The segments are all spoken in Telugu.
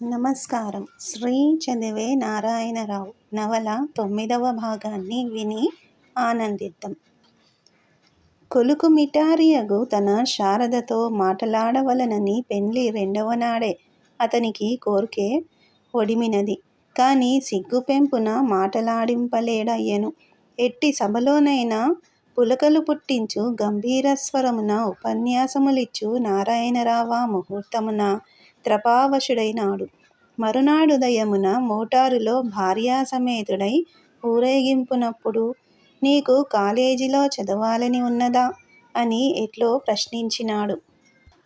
నమస్కారం. శ్రీ చదివే నారాయణరావు నవల తొమ్మిదవ భాగాన్ని విని ఆనందిద్దాం. కొలుకు మిటారియగు తన శారదతో మాటలాడవలనని పెండ్లి రెండవ నాడే అతనికి కోరికే ఒడిమినది. కానీ సిగ్గు పెంపున మాటలాడింపలేడయ్యెను. ఎట్టి సభలోనైనా పులకలు పుట్టించు గంభీర స్వరమున ఉపన్యాసములిచ్చు నారాయణరావా ముహూర్తమున త్రపావశుడైనాడు మరునాడుదయమున మోటారులో భార్యాసమేతుడై ఊరేగింపునప్పుడు నీకు కాలేజీలో చదవాలని ఉన్నదా అని ఎట్లో ప్రశ్నించినాడు.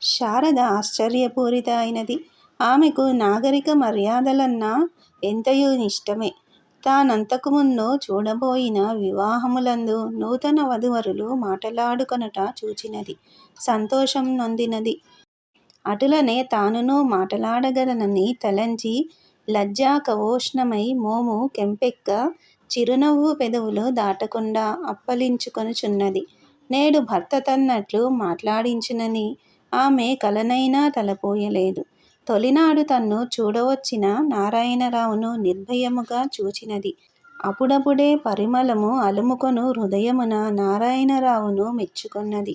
శారద ఆశ్చర్యపూరిత అయినది. ఆమెకు నాగరిక మర్యాదలన్నా ఎంతయో ఇష్టమే తానంతకుముందు చూడబోయిన వివాహములందు నూతన వధువరులు మాటలాడుకొనట చూచినది. సంతోషం నొందినది. అటులనే తానునూ మాటలాడగలనని తలంచి లజ్జాకవోష్ణమై మోము కెంపెక్క చిరునవ్వు పెదవులు దాటకుండా అప్పలించుకొనుచున్నది. నేడు భర్త తన్నట్లు మాట్లాడించునని ఆమె కలనైనా తలపోయలేదు. తొలినాడు తన్ను చూడవచ్చిన నారాయణరావును నిర్భయముగా చూచినది. అప్పుడప్పుడే పరిమళము అలుముకొను హృదయమున నారాయణరావును మెచ్చుకొన్నది.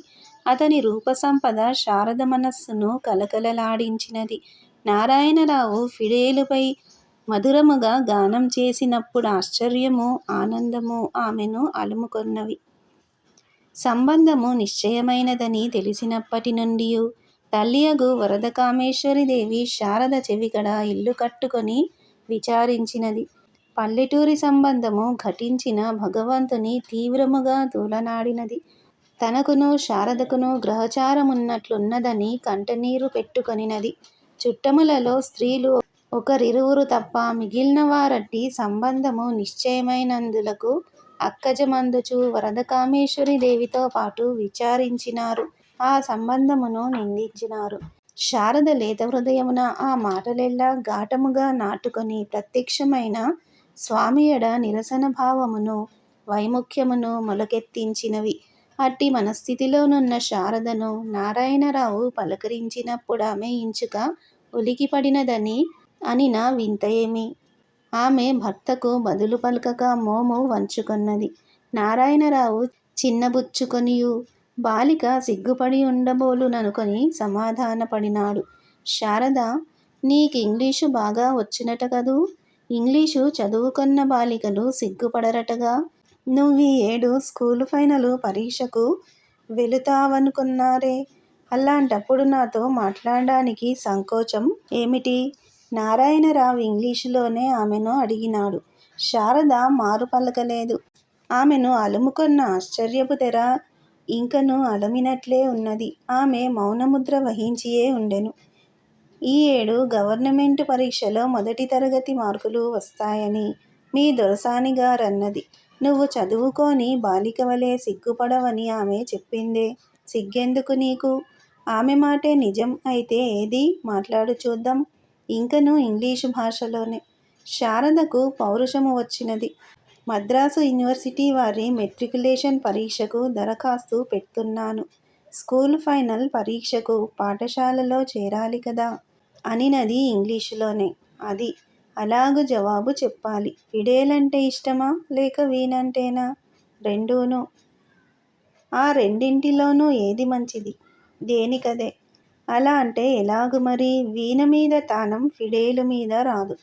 అతని రూపసంపద శారద మనస్సును కలకలలాడించినది. నారాయణరావు ఫిడేలుపై మధురముగా గానం చేసినప్పుడు ఆశ్చర్యము ఆనందము ఆమెను అలుముకొన్నవి. సంబంధము నిశ్చయమైనదని తెలిసినప్పటి నుండియూ తల్లియగు వరదకామేశ్వరీదేవి శారద చెవికడ ఇల్లు కట్టుకొని విచారించినది. పల్లెటూరి సంబంధము ఘటించిన భగవంతుని తీవ్రముగా తూలనాడినది. తనకును శారదకును గ్రహచారమున్నట్లున్నదని కంటనీరు పెట్టుకొనినది. చుట్టములలో స్త్రీలు ఒకరిరువురు తప్ప మిగిలిన వారట్టి సంబంధము నిశ్చయమైనందులకు అక్కజమందుచు పాటు విచారించినారు. ఆ సంబంధమును నిందించినారు. శారద లేత హృదయమున ఆ మాటలెల్లా ఘాటముగా నాటుకొని ప్రత్యక్షమైన స్వామియడ నిరసన భావమును, వైముఖ్యమును మొలకెత్తించినవి. అట్టి మనస్థితిలోనున్న శారదను నారాయణరావు పలకరించినప్పుడు ఆమె ఇంచుక ఉలికిపడినదని నా వింత ఏమి? ఆమె భర్తకు బదులు పలకక మోము వంచుకున్నది నారాయణరావు చిన్నబుచ్చుకొనియు బాలిక సిగ్గుపడి ఉండబోలుననుకొని సమాధానపడినాడు. శారద నీకు ఇంగ్లీషు బాగా వచ్చినట కదూ? ఇంగ్లీషు చదువుకున్న బాలికలు సిగ్గుపడరటగా? నువ్వు ఈ ఏడు స్కూలు ఫైనల్ పరీక్షకు వెళుతావనుకున్నారే అలాంటప్పుడు నాతో మాట్లాడడానికి సంకోచం ఏమిటి? నారాయణరావు ఇంగ్లీషులోనే ఆమెను అడిగినాడు. శారద మారు పలకలేదు. ఆమెను అలుముకున్న ఆశ్చర్యపు తెర ఇంకను అలమినట్లే ఉన్నది. ఆమె మౌనముద్ర వహించియే ఉండెను. ఈ ఏడు గవర్నమెంట్ పరీక్షలో మొదటి తరగతి మార్కులు వస్తాయని మీ దొరసానిగారన్నది. నువ్వు చదువుకోని బాలికవలె సిగ్గుపడవని ఆమె చెప్పిందే. సిగ్గెందుకు నీకు? ఆమె మాటే నిజం అయితే ఏది? మాట్లాడు చూద్దాం. ఇంకను ఇంగ్లీషు భాషలోనే. శారదకు పౌరుషము వచ్చినది. మద్రాసు యూనివర్సిటీ వారి మెట్రిక్యులేషన్ పరీక్షకు దరఖాస్తు పెడుతున్నాను స్కూల్ ఫైనల్ పరీక్షకు పాఠశాలలో చేరాలి కదా? అనినది ఇంగ్లీషులోనే. అది. అలాగ జవాబు చెప్పాలి. ఫిడేలంటే ఇష్టమా? లేక వీణంటేనా? రెండూనూ ఆ రెండింటిలోనూ ఏది మంచిది? దేనికదే. అలా అంటే ఎలాగు మరి? వీణ మీద తానం ఫిడేలు మీద రాదు.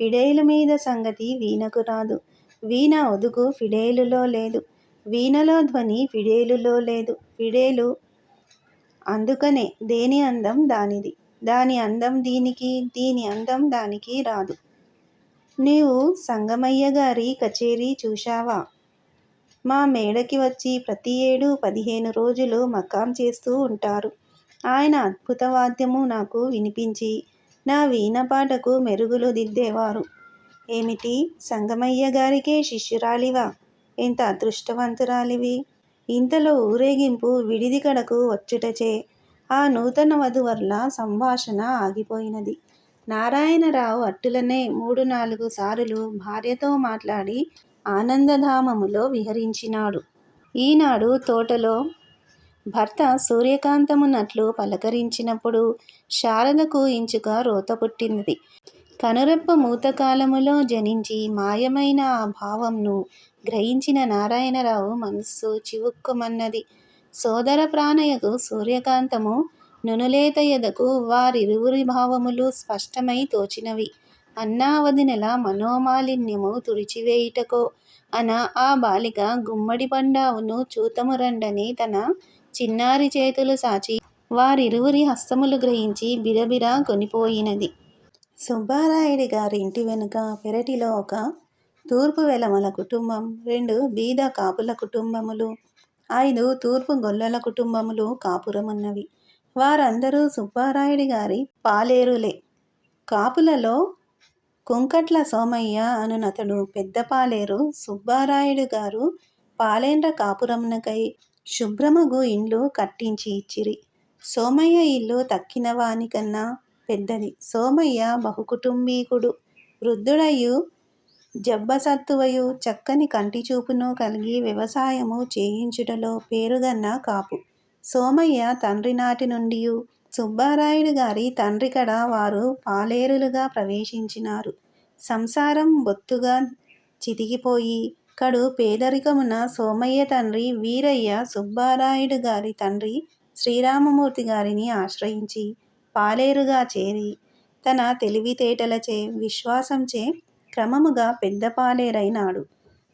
ఫిడేలు మీద సంగతి వీణకు రాదు. వీణ ఒదుగు ఫిడేలులో లేదు. వీణలో ధ్వని ఫిడేలులో లేదు. ఫిడేలు అందుకనే దేని అందం దానిది. దాని అందం దీనికి, దీని అందం దానికి రాదు. నీవు సంగమయ్యగారి కచేరీ చూశావా? మా మేడకి వచ్చి ప్రతి ఏడు పదిహేను రోజులు మకాం చేస్తూ ఉంటారు. ఆయన అద్భుత వాద్యము నాకు వినిపించి నా వీణపాటకు మెరుగులు దిద్దేవారు. ఏమిటి? సంగమయ్య గారికే శిష్యురాలివా? ఎంత అదృష్టవంతురాలివి! ఇంతలో ఊరేగింపు విడిది కడకు వచ్చుటచే ఆ నూతన వధువర్ల సంభాషణ ఆగిపోయినది. నారాయణరావు అట్టులనే మూడు నాలుగు సార్లు భార్యతో మాట్లాడి ఆనందధామములో విహరించినాడు. ఈనాడు తోటలో భర్త సూర్యకాంతమునట్లు పలకరించినప్పుడు శారదకు ఇంచుగా రోత పుట్టినది. కనురెప్ప మూతకాలములో జనించి మాయమైన ఆ భావంను గ్రహించిన నారాయణరావు మనస్సు చివుక్కుమన్నది. సోదర ప్రాణయకు సూర్యకాంతము నునులేత ఎదకు వారిరువురి భావములు స్పష్టమై తోచినవి. అన్నావదినెల మనోమాలిన్యము తుడిచివేయుటకో అన ఆ బాలిక గుమ్మడి పండావును చూతము రండని తన చిన్నారి చేతులు సాచి వారిరువురి హస్తములు గ్రహించి బిరబిరా కొనిపోయినది. సుబ్బారాయుడి గారి ఇంటి వెనుక పెరటిలో ఒక తూర్పు వెలమల కుటుంబం, రెండు బీద కాపుల కుటుంబములు, ఐదు తూర్పు గొల్లల కుటుంబములు కాపురమున్నవి. వారందరూ సుబ్బారాయుడి గారి పాలేరులే. కాపులలో కుంకట్ల సోమయ్య అనునతడు పెద్ద పాలేరు. సుబ్బారాయుడు గారు పాలేండ్ర కాపురమునకై శుభ్రమగు ఇండ్లు కట్టించి ఇచ్చిరి. సోమయ్య ఇల్లు తక్కిన వానికన్నా పెద్దది. సోమయ్య బహుకుటుంబీకుడు. వృద్ధుడయు జబ్బసత్తువయు చక్కని కంటిచూపును కలిగి వ్యవసాయము చేయించుటలో పేరుగన్న కాపు. సోమయ్య తండ్రి నాటి నుండి సుబ్బారాయుడు గారి తండ్రి కడ వారు పాలేరులుగా ప్రవేశించినారు. సంసారం బొత్తుగా చితికిపోయి కడు పేదరికమున సోమయ్య తండ్రి వీరయ్య సుబ్బారాయుడు గారి తండ్రి శ్రీరామమూర్తి గారిని ఆశ్రయించి పాలేరుగా చేరి తన తెలివితేటలచే విశ్వాసంచే క్రమముగా పెద్ద పాలేరైనాడు.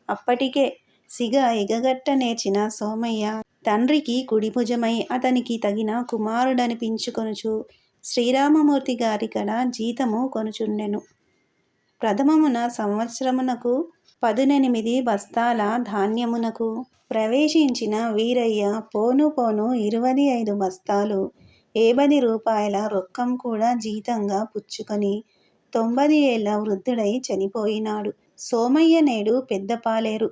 అప్పటికే సిగ ఎగగట్ట నేర్చిన సోమయ్య తండ్రికి కుడిభుజమై అతనికి తగిన కుమారుడనిపించుకొనుచు శ్రీరామమూర్తి గారి కడ జీతము కొనుచుండెను. ప్రథమమున సంవత్సరమునకు పదునెనిమిది బస్తాల ధాన్యమునకు ప్రవేశించిన వీరయ్య పోను పోను ఇరవై ఐదు బస్తాలు ఏబది రూపాయల రొక్కం కూడా జీతంగా పుచ్చుకొని తొంభది ఏళ్ళ వృద్ధుడై చనిపోయినాడు. సోమయ్య నేడు పెద్దపాలేరు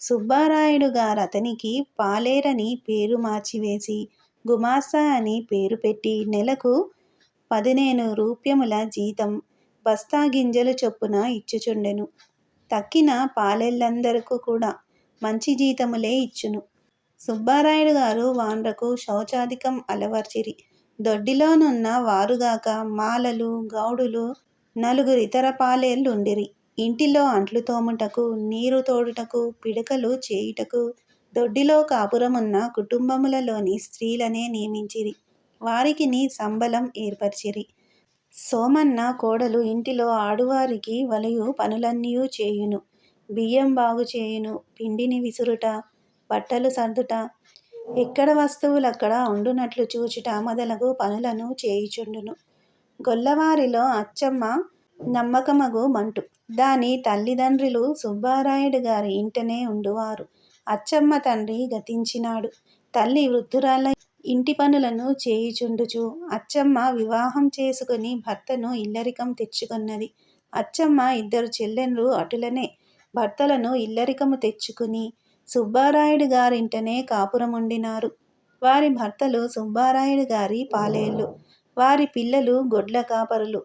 సుబ్బారాయుడు గారు అతనికి పాలేరని పేరు మార్చివేసి గుమాస్తా అని పేరు పెట్టి నెలకు పదిహేను రూప్యముల జీతం బస్తా గింజలు చొప్పున ఇచ్చుచుండెను. తక్కిన పాలేళ్ళందరకు కూడా మంచి జీతములే ఇచ్చును. సుబ్బారాయుడు గారు వాండ్రకు శౌచాధికం అలవర్చిరి. దొడ్డిలోనున్న వారుగాక మాలలు, గౌడులు నలుగురితర పాలేళ్ళుండిరి ఇంటిలో అంట్లు తోముటకు, నీరు తోడుటకు, పిడకలు చేయుటకు దొడ్డిలో కాపురమున్న కుటుంబములలోని స్త్రీలనే నియమించిరి. వారికిని సంబలం ఏర్పరిచిరి సోమన్న కోడలు ఇంటిలో ఆడువారికి వలయు పనులన్నీయు చేయును. బియ్యం బాగు చేయును పిండిని విసురుట, బట్టలు సర్దుట, ఎక్కడ వస్తువులక్కడ ఉండునట్లు చూచుట మొదలగు పనులను చేయుచుండును. గొల్లవారిలో అచ్చమ్మ నమ్మకమగు మంటు దాని తల్లిదండ్రులు సుబ్బారాయుడు గారి ఇంటనే ఉండువారు. అచ్చమ్మ తండ్రి గతించినాడు. తల్లి వృద్ధురాల ఇంటి పనులను చేయుచుండుచు అచ్చమ్మ వివాహం చేసుకుని భర్తను ఇల్లరికం తెచ్చుకున్నది అచ్చమ్మ ఇద్దరు చెల్లెండ్రు అటులనే భర్తలను ఇల్లరికము తెచ్చుకుని సుబ్బారాయుడు గారింటనే కాపురముండినారు. వారి భర్తలు సుబ్బారాయుడు గారి పాలేళ్ళు. వారి పిల్లలు గొడ్ల కాపరులు.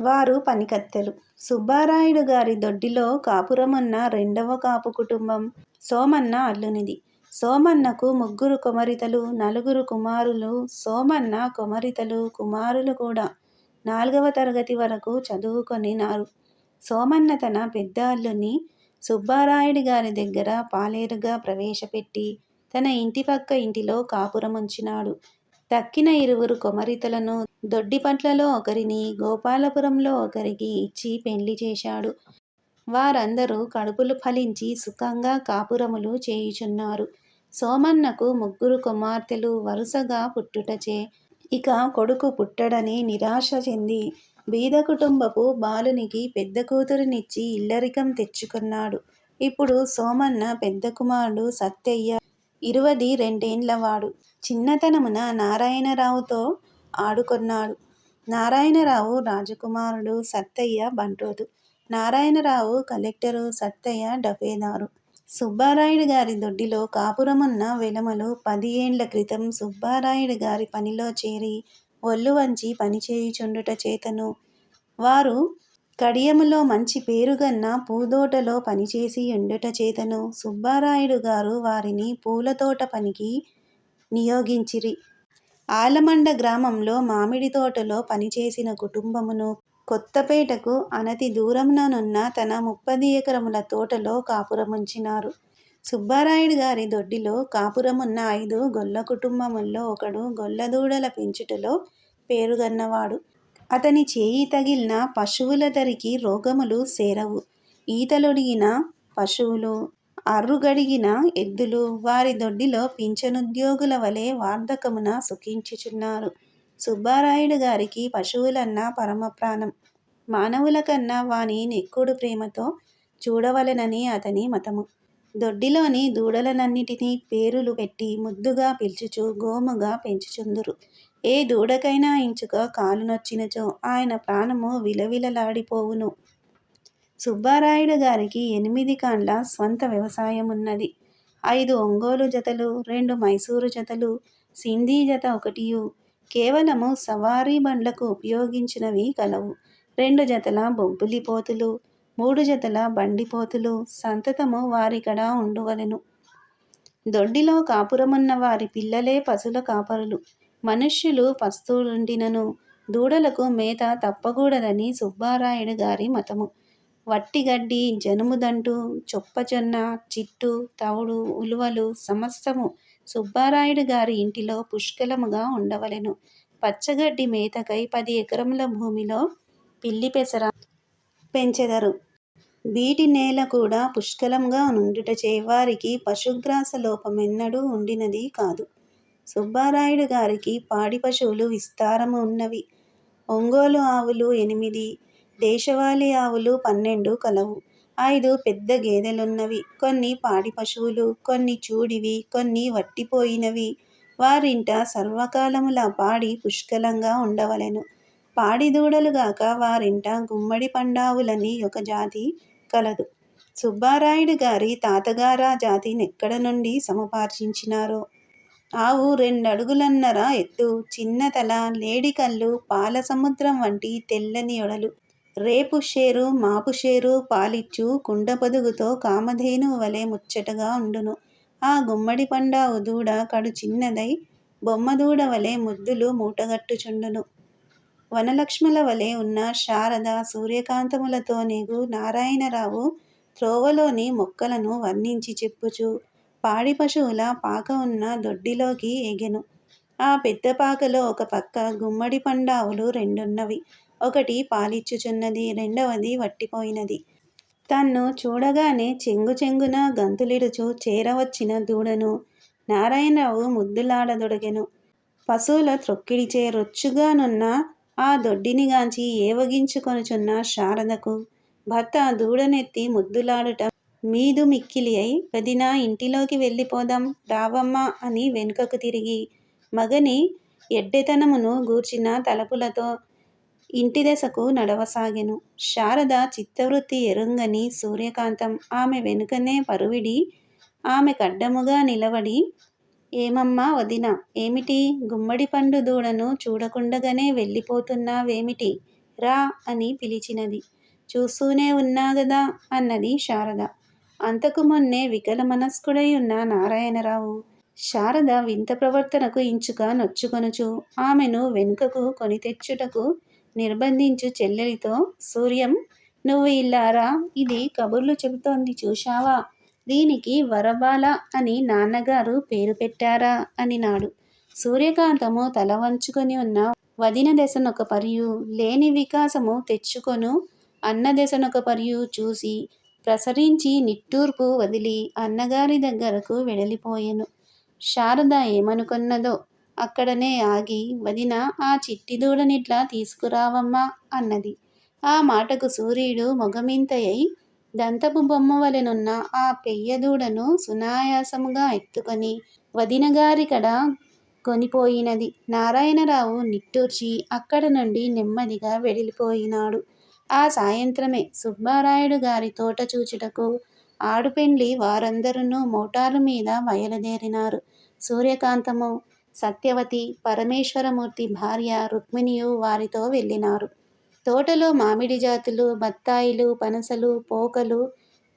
వారు పనికత్తెలు. సుబ్బారాయుడు గారి దొడ్డిలో కాపురమున్న రెండవ కాపు కుటుంబం సోమన్న అల్లునిది. సోమన్నకు ముగ్గురు కుమరితలు నలుగురు కుమారులు. సోమన్న కుమరితలు కుమారులు కూడా నాల్గవ తరగతి వరకు చదువుకొనినారు. సోమన్న తన పెద్ద అల్లుని సుబ్బారాయుడి గారి దగ్గర పాలేరుగా ప్రవేశపెట్టి తన ఇంటి పక్క ఇంటిలో కాపురముంచినాడు. తక్కిన ఇరువురు కుమారితలను దొడ్డిపట్లలో ఒకరిని, గోపాలపురంలో ఒకరికి ఇచ్చి పెళ్ళి చేశాడు. వారందరూ కడుపులు ఫలించి సుఖంగా కాపురములు చేయుచున్నారు. సోమన్నకు ముగ్గురు కుమార్తెలు వరుసగా పుట్టుటచే ఇక కొడుకు పుట్టడని నిరాశ చెంది బీద కుటుంబపు బాలునికి పెద్ద కూతురునిచ్చి ఇల్లరికం తెచ్చుకున్నాడు ఇప్పుడు సోమన్న పెద్ద కుమారుడు సత్తయ్య ఇరువది రెండేండ్లవాడు. చిన్నతనమున నారాయణరావుతో ఆడుకొన్నాడు. నారాయణరావు రాజకుమారుడు. సత్తయ్య బంట్రోతు. నారాయణరావు కలెక్టరు. సత్తయ్య డఫేదారు. సుబ్బారాయుడు గారి దొడ్డిలో కాపురమున్న వెలమలు పది ఏండ్ల క్రితం సుబ్బారాయుడు గారి పనిలో చేరి ఒళ్ళువంచి పనిచేయుచుండుట చేతను వారు కడియములో మంచి పేరుగన్న పూదోటలో పనిచేసి ఎండుట చేతను సుబ్బారాయుడు గారు వారిని పూలతోట పనికి నియోగించిరి. ఆలమండ గ్రామంలో మామిడి తోటలో పనిచేసిన కుటుంబమును కొత్తపేటకు అనతి దూరంలోనున్న తన ముప్పది ఎకరముల తోటలో కాపురముంచినారు. సుబ్బారాయుడు గారి దొడ్డిలో కాపురమున్న ఐదు గొల్ల కుటుంబముల్లో ఒకడు గొల్లదూడల పెంచుటలో పేరుగన్నవాడు. అతని చేయి తగిలిన పశువుల దరికి రోగములు సేరవు. ఈతలొడిగిన పశువులు, అర్రుగడిగిన ఎద్దులు వారి దొడ్డిలో పింఛనుద్యోగుల వలె వార్ధకమున సుఖించుచున్నారు. సుబ్బారాయుడు గారికి పశువులన్న పరమప్రాణం. మానవులకన్న వాని నెక్కుడు ప్రేమతో చూడవలెనని అతని మతము. దొడ్డిలోని దూడలనన్నిటినీ పేరులు పెట్టి ముద్దుగా పిలుచుచు గోముగా పెంచుచుందురు. ఏ దూడకైనా ఇంచుగా కాలు నొచ్చినచో ఆయన ప్రాణము విలవిలలాడిపోవును. సుబ్బారాయుడు గారికి ఎనిమిది కాండ్ల స్వంత వ్యవసాయమున్నది. ఐదు ఒంగోలు జతలు, రెండు మైసూరు జతలు, సింధీ జత ఒకటియు కేవలము సవారీ బండ్లకు ఉపయోగించినవి కలవు. రెండు జతల బొబ్బులిపోతులు మూడు జతల బండిపోతులు సంతతము వారికడ ఉండవలెను దొడ్డిలో కాపురమున్న వారి పిల్లలే పశుల కాపరులు. మనుష్యులు పస్తులుండినను దూడలకు మేత తప్పకూడదని సుబ్బారాయుడు గారి మతము. వట్టి గడ్డి, జనుము దంటు, చొప్పజొన్న, చిట్టు, తవుడు, ఉలువలు సమస్తము సుబ్బారాయుడు గారి ఇంటిలో పుష్కలముగా ఉండవలెను. పచ్చగడ్డి మేతకై పది ఎకరముల భూమిలో పిల్లి పెసర పెంచెదరు. వీటి నేల కూడా పుష్కలంగా నుండుట చేవారికి పశుగ్రాస లోపమెన్నడూ ఉండినది కాదు. సుబ్బారాయుడు గారికి పాడి పశువులు విస్తారము ఉన్నవి. ఒంగోలు ఆవులు ఎనిమిది, దేశవాళీ ఆవులు పన్నెండు కలవు. ఐదు పెద్ద గేదెలున్నవి. కొన్ని పాడి పశువులు, కొన్ని చూడివి, కొన్ని వట్టిపోయినవి. వారింట సర్వకాలములా పాడి పుష్కలంగా ఉండవలెను. పాడి దూడలు వారింట గుమ్మడి పండావులని ఒక జాతి కలదు. సుబ్బారాయుడు గారి తాతగారా జాతి నెక్కడ నుండి సముపార్జించినారో. ఆవు రెండడుగులన్నర ఎత్తు, చిన్న తల, లేడి కళ్ళు, పాల సముద్రం వంటి తెల్లని ఒడలు రేపు షేరు మాపు షేరు పాలిచ్చు కుండపొదుగుతో కామధేను వలె ముచ్చటగా ఉండును. ఆ గుమ్మడి పండావు దూడ కడు చిన్నదై బొమ్మ దూడ వలె ముద్దులు మూటగట్టుచుండును. వనలక్ష్ముల వలె ఉన్న శారద సూర్యకాంతములతో నీగు నారాయణరావు త్రోవలోని మొక్కలను వర్ణించి చెప్పుచు పాడి పశువుల పాక ఉన్న దొడ్డిలోకి ఎగెను. ఆ పెద్ద పాకలో ఒక పక్క గుమ్మడి పండావులు రెండున్నవి. ఒకటి పాలిచ్చుచున్నది. రెండవది వట్టిపోయినది. తన్ను చూడగానే చెంగు చెంగున గంతులిడుచు చేరవచ్చిన దూడను నారాయణరావు ముద్దులాడదొడగెను పశువుల త్రొక్కిడిచే రొచ్చుగానున్న ఆ ఆ దొడ్డినిగాంచి ఏవగించుకొనుచున్న శారదకు భర్త దూడనెత్తి ముద్దులాడుట మీదు మిక్కిలి అయి వదినా ఇంటిలోకి వెళ్ళిపోదాం రావమ్మా అని వెనుకకు తిరిగి మగని ఎడ్డెతనమును గూర్చిన తలపులతో దశకు నడవసాగెను. శారద చిత్తవృత్తి ఎరుంగని సూర్యకాంతం ఆమె వెనుకనే పరువిడి ఆమె కడ్డముగా నిలబడి ఏమమ్మా వదినా! ఏమిటి? గుమ్మడి పండు దూడను చూడకుండగానే వెళ్ళిపోతున్నావేమిటి? రా అని పిలిచినది. చూస్తూనే ఉన్నా గదా అన్నది శారద. అంతకు మొన్నే వికలమనస్కుడై ఉన్న నారాయణరావు శారద వింత ప్రవర్తనకు ఇంచుక నొచ్చుకొనుచు ఆమెను వెనుకకు కొని తెచ్చుటకు నిర్బంధించు చెల్లెలితో సూర్యం! నువ్వు ఇల్లారా ఇది కబుర్లు చెబుతోంది చూశావా? దీనికి వరబాల అని నాన్నగారు పేరు పెట్టారా అని నాడు సూర్యకాంతము తల వంచుకొని ఉన్న వదిన దశనొక పరియు లేని వికాసము తెచ్చుకొను అన్న దశనొక పరియు చూసి ప్రసరించి నిట్టూర్పు వదిలి అన్నగారి దగ్గరకు వెడలిపోయెను. శారద ఏమనుకున్నదో అక్కడనే ఆగి వదిన ఆ చిట్టి దూడనిట్లా తీసుకురావమ్మా అన్నది. ఆ మాటకు సూర్యుడు మొగమింతయై దంతపు బొమ్మ వలెనున్న ఆ పెయ్య దూడను సునాయాసముగా ఎత్తుకొని వదినగారికడ కొనిపోయినది. నారాయణరావు నిట్టూర్చి అక్కడ నుండి నెమ్మదిగా వెడిలిపోయినాడు ఆ సాయంత్రమే సుబ్బారాయుడు గారి తోట చూచుటకు ఆడుపెండ్లి వారందరూ మోటారు మీద బయలుదేరినారు. సూర్యకాంతము, సత్యవతి, పరమేశ్వరమూర్తి భార్య రుక్మిణియు వారితో వెళ్ళినారు. తోటలో మామిడి జాతులు, బత్తాయిలు, పనసలు, పోకలు,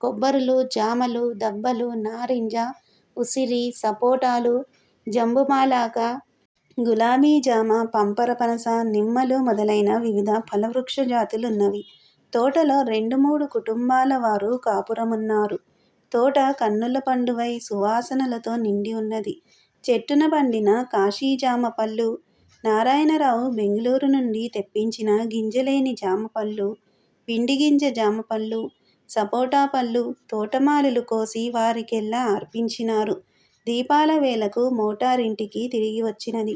కొబ్బరులు, జామలు, దబ్బలు, నారింజ, ఉసిరి, సపోటాలు, జంబుమాలాక, గులాబీ జామ పంపర పనస నిమ్మలు మొదలైన వివిధ ఫలవృక్ష జాతులున్నవి. తోటలో రెండు మూడు కుటుంబాల వారు కాపురమున్నారు. తోట కన్నుల పండువై సువాసనలతో నిండి ఉన్నది. చెట్టున పండిన కాశీ జామ పళ్ళు నారాయణరావు బెంగళూరు నుండి తెప్పించిన గింజలేని జామ పళ్ళు పిండి గింజ జామ పళ్ళు సపోటా పళ్ళు తోటమాలులు కోసి వారికెల్లా అర్పించినారు. దీపాల వేళకు మోటారింటికి తిరిగి వచ్చినది.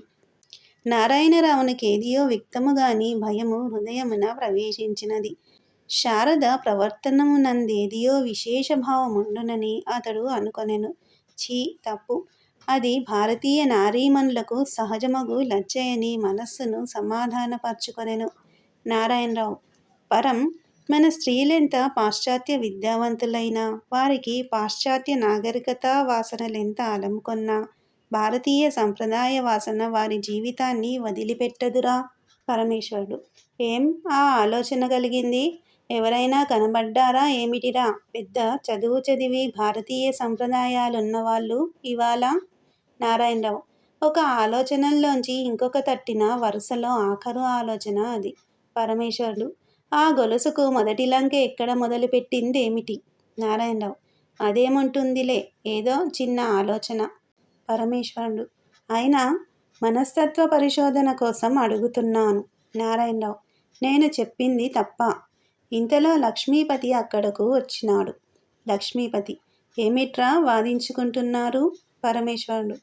నారాయణరావునికి ఏదియో వ్యక్తముగాని భయము హృదయమున ప్రవేశించినది. శారద ప్రవర్తనమునందేదియో విశేష భావముండునని అతడు అనుకొనెను. ఛీ తప్పు. అది భారతీయ నారీమణులకు సహజమగు లజ్జయని మనస్సును సమాధానపరచుకొనెను. నారాయణరావు. పరం. మన స్త్రీలెంత పాశ్చాత్య విద్యావంతులైనా వారికి పాశ్చాత్య నాగరికతా వాసనలెంత అలముకొన్నా భారతీయ సంప్రదాయ వాసన వారి జీవితాన్ని వదిలిపెట్టదురా పరమేశ్వరుడు. ఏం ఆ ఆలోచన కలిగింది? ఎవరైనా కనబడ్డారా? ఏమిటిరా? పెద్ద చదువు చదివి భారతీయ సంప్రదాయాలున్నవాళ్ళు ఇవాళ? నారాయణరావు ఒక ఆలోచనల్లోంచి ఇంకొక తట్టిన వరుసలో ఆఖరు ఆలోచన అది. పరమేశ్వరుడు ఆ గొలుసుకు మొదటి లంక ఎక్కడ మొదలుపెట్టింది ఏమిటి నారాయణరావు అదేముంటుందిలే ఏదో చిన్న ఆలోచన. పరమేశ్వరుడు. అయినా మనస్తత్వ పరిశోధన కోసం అడుగుతున్నాను. నారాయణరావు నేను చెప్పింది తప్ప. ఇంతలో లక్ష్మీపతి అక్కడకు వచ్చినాడు. లక్ష్మీపతి ఏమిట్రా వాదించుకుంటున్నారు? పరమేశ్వరుడు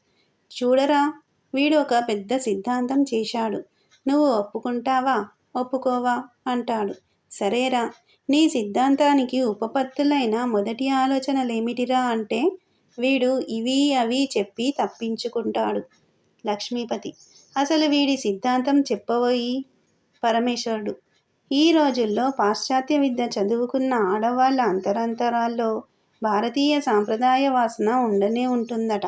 చూడరా వీడు ఒక పెద్ద సిద్ధాంతం చేశాడు. నువ్వు ఒప్పుకుంటావా? ఒప్పుకోవా? అంటాడు. సరేరా నీ సిద్ధాంతానికి ఉపపత్తులైన మొదటి ఆలోచనలేమిటిరా అంటే వీడు ఇవి అవి చెప్పి తప్పించుకుంటాడు. లక్ష్మీపతి. అసలు వీడి సిద్ధాంతం చెప్పబోయి? పరమేశ్వరుడు. ఈ రోజుల్లో పాశ్చాత్య విద్య చదువుకున్న ఆడవాళ్ళ అంతరంతరాల్లో భారతీయ సాంప్రదాయ వాసన ఉండనే ఉంటుందట.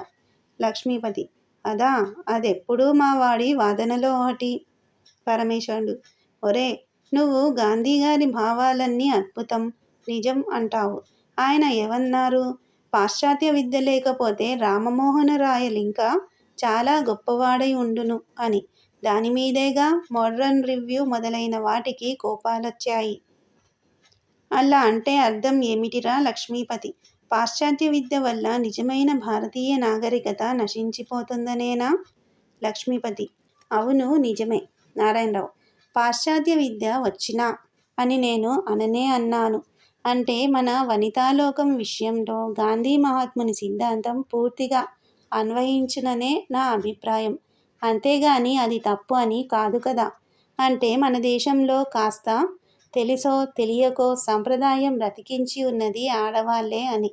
లక్ష్మీపతి. అదా అదెప్పుడూ మా వాడి వాదనలో ఒకటి. పరమేశ్వరుడు. ఒరే నువ్వు గాంధీ గారి భావాలన్నీ అద్భుతం నిజం అంటావు. ఆయన ఏమన్నారు? పాశ్చాత్య విద్య లేకపోతే రామమోహన రాయలింకా చాలా గొప్పవాడై ఉండును అని. దాని మీదేగా మోడ్రన్ రివ్యూ మొదలైన వాటికి కోపాలొచ్చాయి. అలా అంటే అర్థం ఏమిటిరా లక్ష్మీపతి? పాశ్చాత్య విద్య వల్ల నిజమైన భారతీయ నాగరికత నశించిపోతుందనేనా? లక్ష్మీపతి. అవును నిజమే. నారాయణరావు. పాశ్చాత్య విద్య వచ్చినా అని నేను అననే అన్నాను. అంటే మన వనితాలోకం విషయంలో గాంధీ మహాత్ముని సిద్ధాంతం పూర్తిగా అన్వయించుననే నా అభిప్రాయం. అంతేగాని అది తప్పు అని కాదు కదా. అంటే మన దేశంలో కాస్త తెలుసో తెలియకో సంప్రదాయం బ్రతికించి ఉన్నది ఆడవాళ్ళే అని.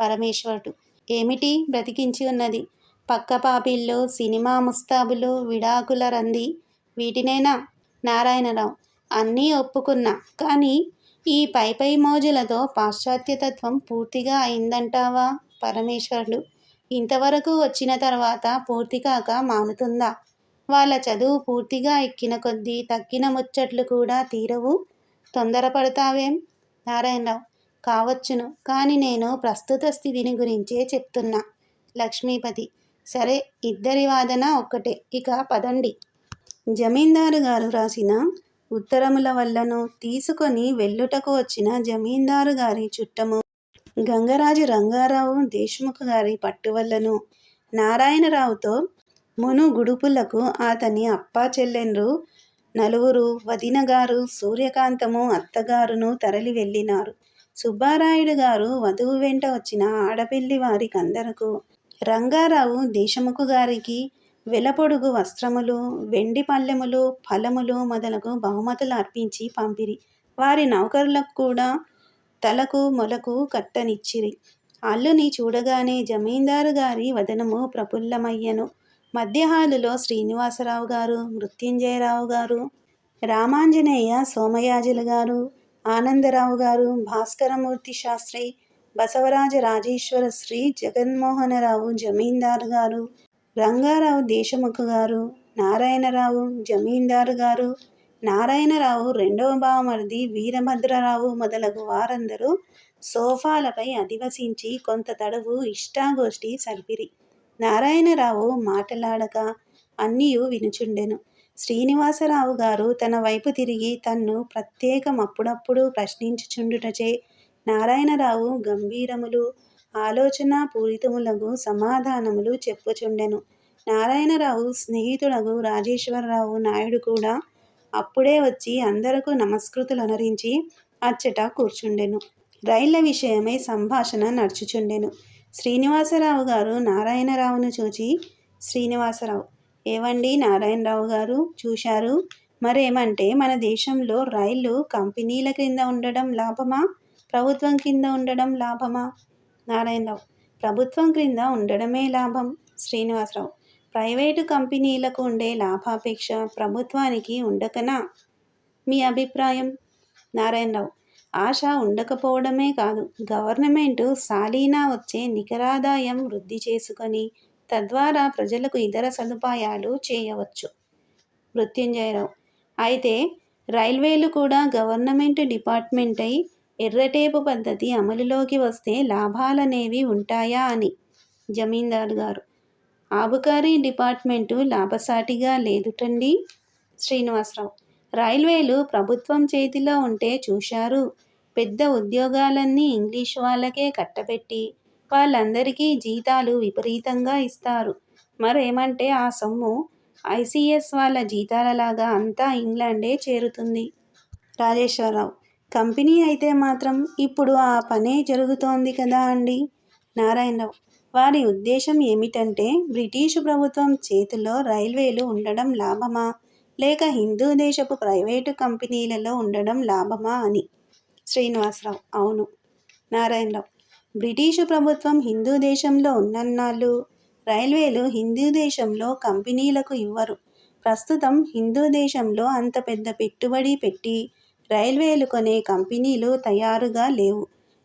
పరమేశ్వరుడు. ఏమిటి బ్రతికించి ఉన్నది? పక్క పాపిళ్ళు సినిమా ముస్తాబులు విడాకుల రంది వీటినేనా? నారాయణరావు. అన్నీ ఒప్పుకున్నా. కానీ ఈ పై పై మోజులతో పాశ్చాత్యతత్వం పూర్తిగా అయిందంటావా? పరమేశ్వరుడు. ఇంతవరకు వచ్చిన తర్వాత పూర్తి కాక మానుతుందా? వాళ్ళ చదువు పూర్తిగా ఎక్కిన కొద్దీ తక్కిన ముచ్చట్లు కూడా తీరవు. తొందరపడతావేం? నారాయణరావు. కావచ్చును. కానీ నేను ప్రస్తుత స్థితిని గురించే చెప్తున్నా. లక్ష్మీపతి. సరే ఇద్దరి వాదన ఒక్కటే. ఇక పదండి. జమీందారు గారు రాసిన ఉత్తరముల వల్లను తీసుకొని వెళ్ళుటకు వచ్చిన జమీందారు గారి చుట్టము. గంగరాజు రంగారావు దేశ్ముఖ్ గారి పట్టువల్లను నారాయణరావుతో మును గుడుపులకు అతని అప్పా చెల్లెండ్రు నలుగురు వదిన గారు సూర్యకాంతము అత్తగారును తరలి వెళ్ళినారు. సుబ్బారాయుడు గారు వధువు వెంట వచ్చిన ఆడపిల్లి వారికందరకు రంగారావు దేశముఖు గారికి వెలపొడుగు వస్త్రములు వెండి పల్లెములు ఫలములు మొదలగు బహుమతులు అర్పించి పంపిరి. వారి నౌకరులకు కూడా తలకు మొలకు కట్టనిచ్చిరి. అల్లుని చూడగానే జమీందారు గారి వదనము ప్రఫుల్లమయ్యను. మధ్యహాలులో శ్రీనివాసరావు గారు మృత్యుంజయరావు గారు రామాంజనేయ సోమయాజులు గారు ఆనందరావు గారు భాస్కరమూర్తి శాస్త్రి బసవరాజ రాజేశ్వర శ్రీ జగన్మోహనరావు జమీందారు గారు రంగారావు దేశముఖ గారు నారాయణరావు జమీందారు గారు నారాయణరావు రెండవ బావమరిది వీరభద్రరావు మొదలగు వారందరూ సోఫాలపై అధివసించి కొంత తడవు ఇష్టాగోష్ఠి సల్పిరి నారాయణరావు మాటలాడక అన్నీయు వినుచుండెను. శ్రీనివాసరావు గారు తన వైపు తిరిగి తన్ను ప్రత్యేకం అప్పుడప్పుడు ప్రశ్నించుచుండుటచే నారాయణరావు గంభీరములు ఆలోచన పూరితములకు సమాధానములు చెప్పుచుండెను. నారాయణరావు స్నేహితుడగు రాజేశ్వరరావు నాయుడు కూడా అప్పుడే వచ్చి అందరకు నమస్కృతులనరించి అచ్చట కూర్చుండెను. రైళ్ళ విషయమై సంభాషణ నడుచుచుండెను. శ్రీనివాసరావు గారు నారాయణరావును చూచి శ్రీనివాసరావు ఏవండి నారాయణరావు గారు? చూశారు? మరేమంటే మన దేశంలో రైళ్ళు కంపెనీల క్రింద ఉండడం లాభమా? ప్రభుత్వం కింద ఉండడం లాభమా? నారాయణరావు. ప్రభుత్వం క్రింద ఉండడమే లాభం శ్రీనివాసరావు. ప్రైవేటు కంపెనీలకు ఉండే లాభాపేక్ష ప్రభుత్వానికి ఉండకనా? మీ అభిప్రాయం? నారాయణరావు. ఆశ ఉండకపోవడమే కాదు గవర్నమెంట్ సాలీనా వచ్చే నికరాదాయం వృద్ధి చేసుకొని తద్వారా ప్రజలకు ఇతర సదుపాయాలు చేయవచ్చు. మృత్యుంజయరావు. అయితే రైల్వేలు కూడా గవర్నమెంట్ డిపార్ట్మెంట్ అయి ఎర్రటేపు పద్ధతి అమలులోకి వస్తే లాభాలనేవి ఉంటాయా అని. జమీందారు గారు. ఆబకారీ డిపార్ట్మెంటు లాభసాటిగా లేదుటండి? శ్రీనివాసరావు. రైల్వేలు ప్రభుత్వం చేతిలో ఉంటే చూశారు. పెద్ద ఉద్యోగాలన్నీ ఇంగ్లీష్ వాళ్ళకే కట్టబెట్టి వాళ్ళందరికీ జీతాలు విపరీతంగా ఇస్తారు. మరేమంటే ఆ సొమ్ము ఐసీఎస్ వాళ్ళ జీతాలలాగా అంతా ఇంగ్లాండే చేరుతుంది. రాజేశ్వరరావు. కంపెనీ అయితే మాత్రం ఇప్పుడు ఆ పనే జరుగుతోంది కదా అండి. నారాయణరావు వారి ఉద్దేశం ఏమిటంటే బ్రిటిషు ప్రభుత్వం చేతిలో రైల్వేలు ఉండడం లాభమా? లేక హిందూ దేశపు ప్రైవేటు కంపెనీలలో ఉండడం లాభమా అని? శ్రీనివాసరావు అవును. నారాయణరావు బ్రిటిషు ప్రభుత్వం హిందూ దేశంలో ఉన్నన్నాళ్ళు రైల్వేలు హిందూ దేశంలో కంపెనీలకు ఇవ్వరు. ప్రస్తుతం హిందూ దేశంలో అంత పెద్ద పెట్టుబడి పెట్టి రైల్వేలు కొనే కంపెనీలు తయారుగా లేవు.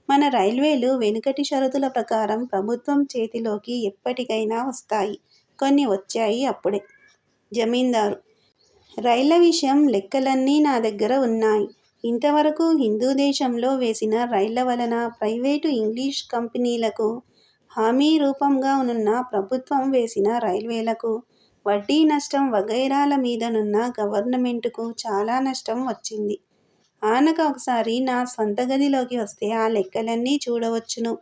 మన రైల్వేలు వెనుకటి షరతుల ప్రకారం ప్రభుత్వం చేతిలోకి ఎప్పటికైనా వస్తాయి. కొన్ని వచ్చాయి అప్పుడే. జమీందారు. రైళ్ళ విషయం లెక్కలన్నీ నా దగ్గర ఉన్నాయి. ఇంతవరకు హిందూ దేశంలో వేసిన రైళ్ళ వలన ప్రైవేటు ఇంగ్లీష్ కంపెనీలకు హామీ రూపంగా ఉన్న ప్రభుత్వం వేసిన రైల్వేలకు వడ్డీ నష్టం వగైరాల మీదనున్న గవర్నమెంటుకు చాలా నష్టం వచ్చింది. ఆనక ఒకసారి నా స్వంత గదిలోకి వస్తే ఆ లెక్కలన్నీ చూడవచ్చును.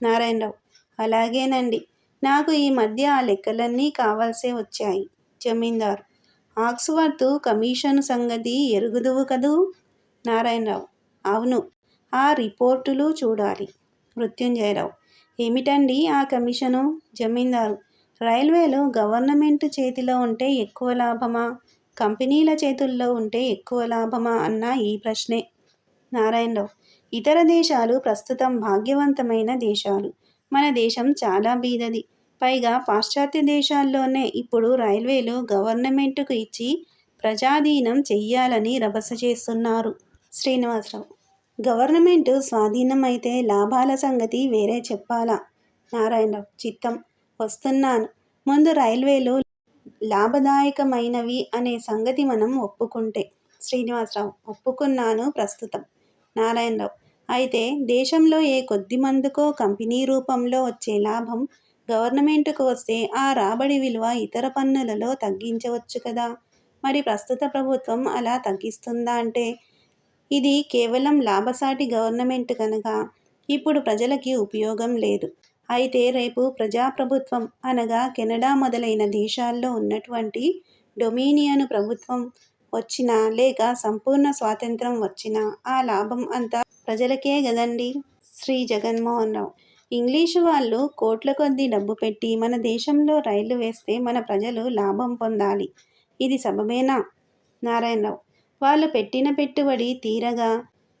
నారాయణరావు అలాగేనండి. నాకు ఈ మధ్య ఆ లెక్కలన్నీ కావాల్సే వచ్చాయి. జమీందారు ఆక్స్వర్త్ కమిషన్ సంగతి ఎరుగుదువు కదూ? నారాయణరావు అవును ఆ రిపోర్టులు చూడాలి. మృత్యుంజయరావు ఏమిటండి ఆ కమిషను? జమీందారు రైల్వేలు గవర్నమెంట్ చేతిలో ఉంటే ఎక్కువ లాభమా? కంపెనీల చేతుల్లో ఉంటే ఎక్కువ లాభమా అన్న ఈ ప్రశ్నే. నారాయణరావు ఇతర దేశాలు ప్రస్తుతం భాగ్యవంతమైన దేశాలు. మన దేశం చాలా బీదది. పైగా పాశ్చాత్య దేశాల్లోనే ఇప్పుడు రైల్వేలు గవర్నమెంట్కు ఇచ్చి ప్రజాధీనం చెయ్యాలని రభస చేస్తున్నారు. శ్రీనివాసరావు గవర్నమెంట్ స్వాధీనమైతే లాభాల సంగతి వేరే చెప్పాలా? నారాయణరావు చిత్తం వస్తున్నాను. ముందు రైల్వేలు లాభదాయకమైనవి అనే సంగతి మనం ఒప్పుకుంటే శ్రీనివాసరావు ఒప్పుకున్నాను ప్రస్తుతం. నారాయణరావు అయితే దేశంలో ఏ కొద్ది మందుకో కంపెనీ రూపంలో వచ్చే లాభం గవర్నమెంట్కు వస్తే ఆ రాబడి విలువ ఇతర పన్నులలో తగ్గించవచ్చు కదా? మరి ప్రస్తుత ప్రభుత్వం అలా తగ్గిస్తుందా అంటే? ఇది కేవలం లాభసాటి గవర్నమెంట్ కనుక. ఇప్పుడు ప్రజలకి ఉపయోగం లేదు. అయితే రేపు ప్రజాప్రభుత్వం అనగా కెనడా మొదలైన దేశాల్లో ఉన్నటువంటి డొమినియన్ ప్రభుత్వం వచ్చినా లేక సంపూర్ణ స్వాతంత్రం వచ్చినా ఆ లాభం అంతా ప్రజలకే గదండి? శ్రీ జగన్మోహన్ రావు. ఇంగ్లీషు వాళ్ళు కోట్ల కొద్దీ డబ్బు పెట్టి మన దేశంలో రైళ్ళు వేస్తే మన ప్రజలు లాభం పొందాలి. ఇది సబబేనా? నారాయణరావు. వాళ్ళు పెట్టిన పెట్టుబడి తీరగా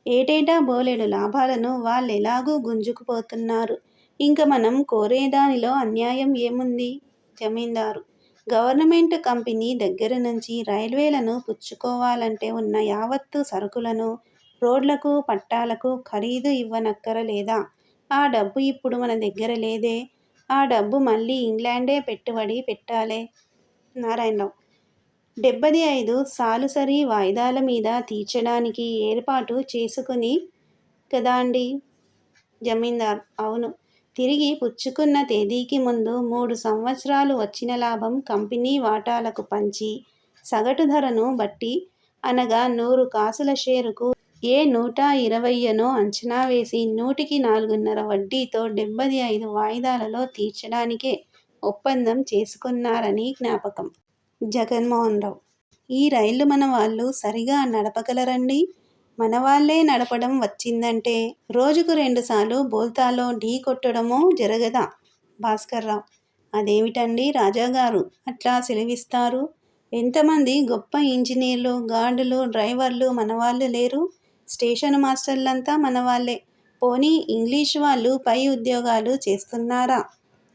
ఏటేటా బోలెడు లాభాలను వాళ్ళు ఎలాగూ గుంజుకుపోతున్నారు? ఇంక మనం కోరేదానిలో అన్యాయం ఏముంది? జమీందారు. గవర్నమెంట్ కంపెనీ దగ్గర నుంచి రైల్వేలను పుచ్చుకోవాలంటే ఉన్న యావత్తు సరుకులను రోడ్లకు పట్టాలకు ఖరీదు ఇవ్వనక్కరలేదా? ఆ డబ్బు ఇప్పుడు మన దగ్గర లేదే? ఆ డబ్బు మళ్ళీ ఇంగ్లాండే పెట్టుబడి పెట్టాలే? నారాయణరావు. డెబ్బది ఐదు సాలుసరి వాయిదాల మీద తీర్చడానికి ఏర్పాటు చేసుకుని కదా అండి జమీందార్. అవును. తిరిగి పుచ్చుకున్న తేదీకి ముందు మూడు సంవత్సరాలు వచ్చిన లాభం కంపెనీ వాటాలకు పంచి సగటు ధరను బట్టి అనగా నూరు కాసుల షేరుకు ఏ నూట ఇరవయ్యనో అంచనా వేసి నూటికి నాలుగున్నర వడ్డీతో డెబ్బై ఐదు వాయిదాలలో తీర్చడానికే ఒప్పందం చేసుకున్నారని జ్ఞాపకం. జగన్మోహన్ రావు. ఈ రైళ్ళు మన వాళ్ళు సరిగా నడపగలరండి? మన వాళ్ళే నడపడం వచ్చిందంటే రోజుకు రెండుసార్లు బోల్తాలో ఢీ కొట్టడమో జరగదా? భాస్కర్రావు. అదేమిటండి రాజాగారు? అట్లా సెలవిస్తారు? ఎంతమంది గొప్ప ఇంజనీర్లు గార్డులు డ్రైవర్లు మనవాళ్ళు లేరు? స్టేషన్ మాస్టర్లంతా మనవాళ్ళే. పోనీ ఇంగ్లీష్ వాళ్ళు పై ఉద్యోగాలు చేస్తున్నారా?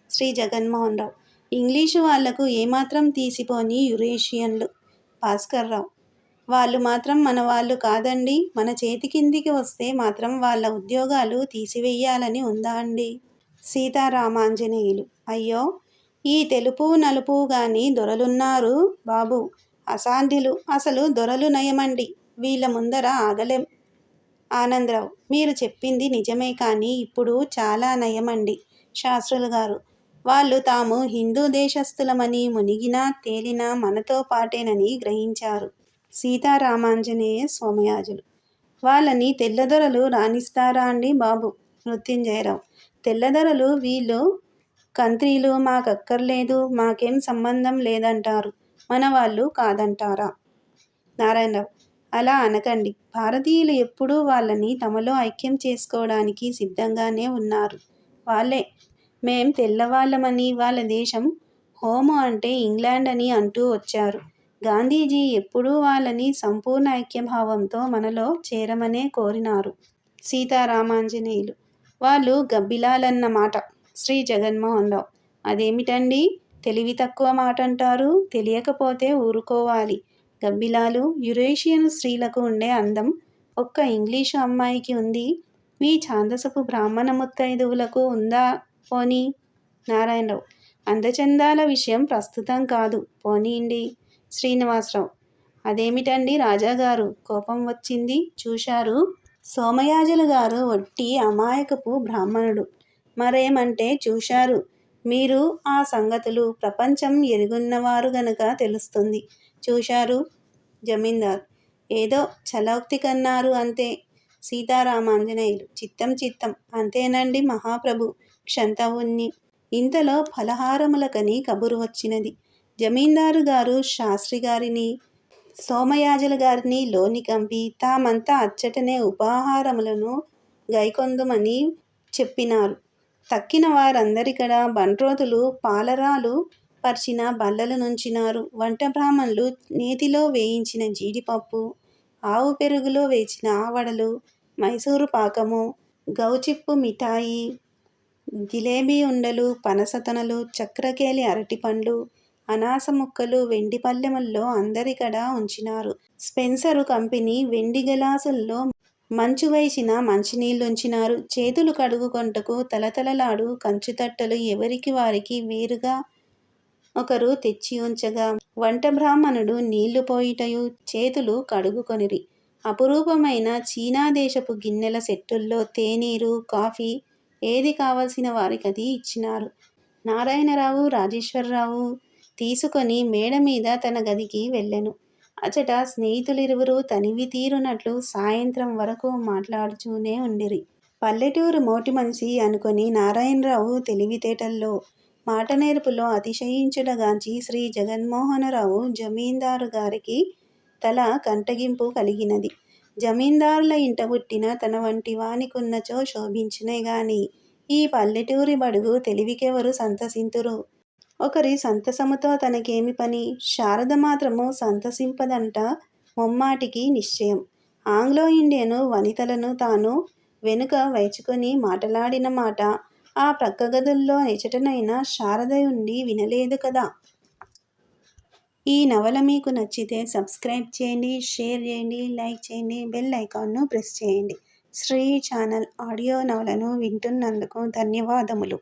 శ్రీ జగన్మోహన్ రావు. ఇంగ్లీషు వాళ్ళకు ఏమాత్రం తీసిపోని యురేషియన్లు. భాస్కర్రావు. వాళ్ళు మాత్రం మన వాళ్ళు కాదండి. మన చేతి కిందికి వస్తే మాత్రం వాళ్ళ ఉద్యోగాలు తీసివేయాలని ఉందా అండి? సీతారామాంజనేయులు. అయ్యో! ఈ తెలుపు నలుపు గాని దొరలున్నారు బాబు. అసాధ్యులు అసలు దొరలు నయమండి. వీళ్ళ ముందర ఆగలేం. ఆనందరావు. మీరు చెప్పింది నిజమే కానీ ఇప్పుడు చాలా నయమండి శాస్త్రులు గారు. వాళ్ళు తాము హిందూ దేశస్థులమని మునిగినా తేలినా మనతో పాటేనని గ్రహించారు. సీతారామాంజనేయ సోమయాజులు. వాళ్ళని తెల్లదొరలు రాణిస్తారా అండి బాబు? మృత్యుంజయరావు. తెల్లదొరలు వీళ్ళు కంత్రీలు మాకక్కర్లేదు మాకేం సంబంధం లేదంటారు. మన వాళ్ళు కాదంటారా? నారాయణరావు. అలా అనకండి. భారతీయులు ఎప్పుడూ వాళ్ళని తమలో ఐక్యం చేసుకోవడానికి సిద్ధంగానే ఉన్నారు. వాళ్ళే. మేం తెల్లవాళ్ళమని వాళ్ళ దేశం హోము అంటే ఇంగ్లాండ్ అని అంటూ వచ్చారు. గాంధీజీ ఎప్పుడూ వాళ్ళని సంపూర్ణ ఐక్యభావంతో మనలో చేరమనే కోరినారు. సీతారామాంజనేయులు. వాళ్ళు గబ్బిలాలన్న మాట. శ్రీ జగన్మోహన్ రావు. అదేమిటండి? తెలివి తక్కువ మాట అంటారు తెలియకపోతే ఊరుకోవాలి. గబ్బిలాలు యురేషియన్ స్త్రీలకు ఉండే అందం ఒక్క ఇంగ్లీషు అమ్మాయికి ఉంది. మీ ఛాందసపు బ్రాహ్మణ ముత్తైదువులకు ఉందా పోనీ? నారాయణరావు. అందచందాల విషయం ప్రస్తుతం కాదు. పోనీండి శ్రీనివాసరావు. అదేమిటండి రాజాగారు కోపం వచ్చింది. చూశారు? సోమయాజులు గారు ఒట్టి అమాయకపు బ్రాహ్మణుడు. మరేమంటే చూశారు? మీరు ఆ సంగతులు ప్రపంచం ఎరుగున్నవారు గనక తెలుస్తుంది. చూశారు? జమీందార్. ఏదో చలోక్తి కన్నారు అంతే. సీతారామాంజనేయులు. చిత్తం చిత్తం. అంతేనండి మహాప్రభు. క్షంతవుణ్ణి. ఇంతలో ఫలహారములకని కబురు వచ్చినది. జమీందారు గారు శాస్త్రి గారిని సోమయాజుల గారిని లోని కంపి తామంతా అచ్చటనే ఉపాహారములను గైకొందుమని చెప్పినారు. తక్కిన వారందరికడ బంట్రోతులు పాలరాలు పరిచిన బల్లలు నుంచినారు. వంట బ్రాహ్మణులు నేతిలో వేయించిన జీడిపప్పు ఆవు పెరుగులో వేచిన ఆవడలు మైసూరు పాకము గౌచిప్పు మిఠాయి జిలేబీ ఉండలు పనసతనలు చక్రకేళి అరటిపండ్లు అనాస ముక్కలు వెండి పల్లెముల్లో అందరికడా ఉంచినారు. స్పెన్సరు కంపెనీ వెండి గలాసుల్లో మంచు వేసిన మంచినీళ్ళుంచినారు. చేతులు కడుగుకొంటకు తలతలలాడు కంచుతట్టలు ఎవరికి వారికి వేరుగా ఒకరు తెచ్చి ఉంచగా వంట బ్రాహ్మణుడు నీళ్ళు పోయిటయు చేతులు కడుగుకొనిరి. అపురూపమైన చీనా దేశపు గిన్నెల సెట్టుల్లో తేనీరు కాఫీ ఏది కావలసిన వారికి అది ఇచ్చినారు. నారాయణరావు రాజేశ్వరరావు తీసుకొని మేడ మీద తన గదికి వెళ్ళెను. అచట స్నేహితులిరువురు తనివి తీరునట్లు సాయంత్రం వరకు మాట్లాడుతూనే ఉండిరి. పల్లెటూరు మోటి మనిషి అనుకొని నారాయణరావు తెలివితేటల్లో మాట నేర్పులో అతిశయించుడగాంచి శ్రీ జగన్మోహనరావు జమీందారు గారికి తల కంటగింపు కలిగినది. జమీందారుల ఇంట పుట్టిన తన వంటి వానికున్నచో శోభించినే గాని ఈ పల్లెటూరి బడుగు తెలివికెవరు సంతసింతురు? ఒకరి సంతసముతో తనకేమి పని? శారద మాత్రము సంతసింపదంట ముమ్మాటికి నిశ్చయం. ఆంగ్లో ఇండియను వనితలను తాను వెనుక వైచుకొని మాటలాడిన మాట ఆ ప్రక్క గదుల్లో నిచటనైనా శారద ఉండి వినలేదు కదా. ఈ నవల మీకు నచ్చితే సబ్స్క్రైబ్ చేయండి షేర్ చేయండి లైక్ చేయండి బెల్ ఐకాన్ను ప్రెస్ చేయండి. శ్రీ ఛానల్ ఆడియో నవలను వింటున్నందుకు ధన్యవాదములు.